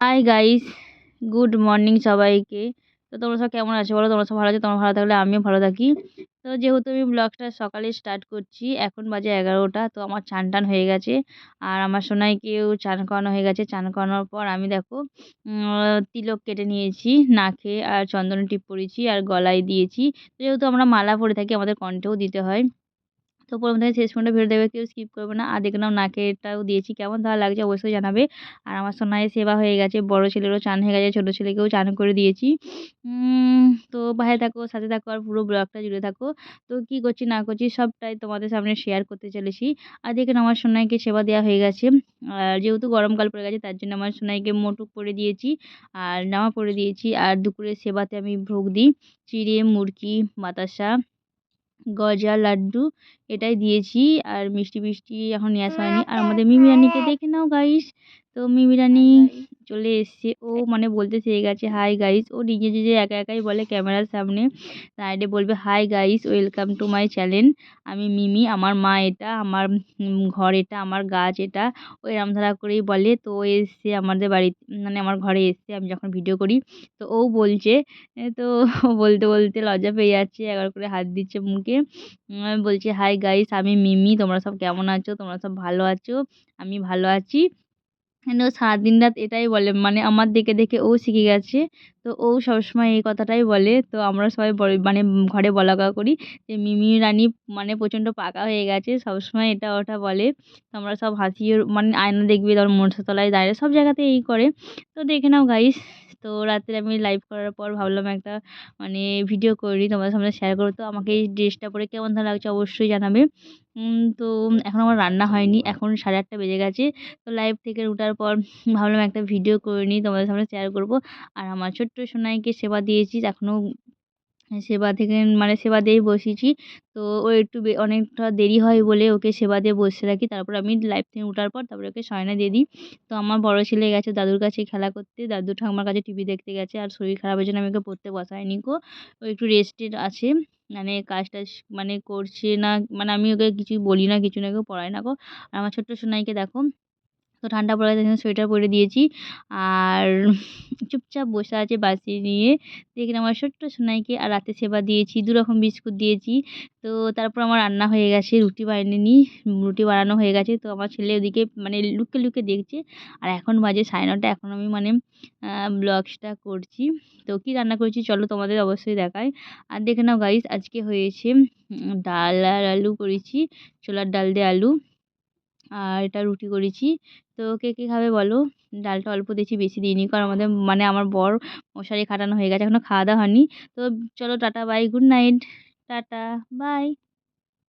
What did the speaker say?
Hi guys good morning সবাইকে। তো তোমরা সব কেমন আছো বলো? তোমরা সব ভালো আছো? তোমরা ভালো থাকলে আমিও ভালো থাকি। তো যেহেতু আমি ব্লগটা সকালে স্টার্ট করছি, এখন বাজে এগারোটা, তো আমার চান টান হয়ে গেছে। আর আমার সোনাইকেও চান করানো হয়ে গেছে। চান করানোর পর আমি দেখো তিলক কেটে নিয়েছি নাকে আর চন্দন টিপ পরেছি আর গলায় দিয়েছি। যেহেতু আমরা মালা পরে থাকি, আমাদের কণ্ঠেও দিতে হয়। তো প্রথম থেকে শেষ পর্যন্ত ভিডিও দেখবে কেউ স্কিপ করবে না। আর দেখে নাও নাকেরটাও দিয়েছি। কেমন তাহলে লাগছে অবশ্যই জানাবে। আর আমার সোনায় সেবা হয়ে গেছে। বড় ছেলেরও চান হয়ে গেছে। ছোটো ছেলেকেও চান করে দিয়েছি। তো বাইরে থাকো, সাথে থাকো আর পুরো ব্লগটা জুড়ে থাকো। তো কী করছি, না করছি সবটাই তোমাদের সামনে শেয়ার করতে চলেছি। আর দেখে আমার সোনাইকে সেবা দেওয়া হয়ে গেছে। আর যেহেতু গরমকাল পড়ে গেছে, তার জন্য আমার সোনাইকে মোটুক পরে দিয়েছি। আর জামা পরে দিয়েছি। আর দুপুরে সেবাতে আমি ভোগ দিই। চিড়ে, মুরগি, বাতাসা গজা লাড্ডু এটাই দিয়েছি। আর মিষ্টি ফিষ্টি এখন নিয়ে আসা হয়নি। আর আমাদের মিমি রানিকে দেখে নাও গাইস তো মিমি রানি চলে এসছে। ও মানে বলতে শিখে গেছে হাই গাইস ও নিজে নিজে একা একাই বলে ক্যামেরার সামনে। সাইডে বলবে hi guys welcome to my channel আমি মিমি আমার মা এটা আমার ঘর এটা আমার গাছ এটা। ও এরম ধারা করেই বলে তো ও এসছে আমাদের বাড়ি মানে আমার ঘরে এসছে আমি যখন ভিডিও করি। তো ও বলছে তো বলতে বলতে লজ্জা পেয়ে যাচ্ছে একবার করে হাত দিচ্ছে মুখে। বলছে হাই গাইস আমি মিমি তোমরা সব কেমন আছো? তোমরা সব ভালো আছো? আমি ভালো আছি। ও সারাদিন রাত এটাই বলে? মানে আমার দেখে দেখে ও শিখে গেছে। তো ও সবসময় এই কথাটাই বলে। তো আমরা সবাই মানে ঘরে বলা করি যে, মিমি রানী মানে প্রচণ্ড পাকা হয়ে গেছে। সবসময় এটা ওটা বলে। তো আমরা সব হাসি মানে আয়না দেখবে, তারপর মনসাতলায় দাঁড়িয়ে সব জায়গাতে এই করে। তো দেখে নাও গাইস তো রাত্রে আমি লাইভ করার পর ভাবলাম একটা মানে ভিডিও করি, তোমাদের সামনে শেয়ার করো তো আমাকে এই ড্রেসটা পরে কেমন ধরনের লাগছে অবশ্যই জানাবে। তো এখন আমার রান্না হয়নি, এখন সাড়ে আটটা বেজে গেছে। তো লাইভ থেকে ওঠার পর ভাবলাম একটা ভিডিও করে নিই, তোমাদের সামনে শেয়ার করব। আর আমার ছোট্ট সোনাইকে সেবা দিয়েছি, এখনও সেবা থেকে মানে সেবা দিয়েই বসিয়েছি তো ও একটু অনেকটা দেরি হয় বলে ওকে সেবা দিয়ে বসে রাখি। তারপর আমি লাইভ থেকে ওঠার পর তারপরে ওকে শয়না দিয়ে দিই। তো আমার বড় ছেলে গেছে দাদুর কাছে খেলা করতে। দাদু ঠাকুমার কাছে টিভি দেখতে গেছে আর শরীর খারাপের জন্য আমি ওকে পড়তে বসাইনি গো। ও একটু রেস্টেড আছে। মানে কাজ টাজ মানে করছে না মানে আমি ওকে কিছুই বলি না, কিছু না ওকে পড়াই না গো। আর আমার ছোট্ট সোনাইকে দেখো তো ঠান্ডা পড়ে গেছে সোয়েটার পরে দিয়েছি। আর চুপচাপ বসে আছে বাসি নিয়ে। দেখলাম আমার ছোট্ট সোনাইকে আর রাতে সেবা দিয়েছি, দু রকম বিস্কুট দিয়েছি। তো তারপর আমার রান্না হয়ে গেছে, রুটি বানিয়ে নিই রুটি বানানো হয়ে গেছে। তো আমার ছেলে ওদিকে মানে লুকে লুকে দেখছে। আর এখন বাজে সাড়ে নটা এখন আমি মানে ব্লগসটা করছি। তো কী রান্না করেছি চলো তোমাদের অবশ্যই দেখায় আর দেখে নাও গাইস আজকে হয়েছে ডাল আর আলু করেছি, ছোলার ডাল দিয়ে আলু। আর এটা রুটি করেছি। তো কে কে খাবে বলো? ডালটা অল্প দিয়েছি, বেশি দিইনি। কারণ আমাদের মানে আমার বর মশারি খাটানো হয়ে গেছে এখনও খাওয়া দাওয়া হয়নি। তো চলো tata bye good night tata bye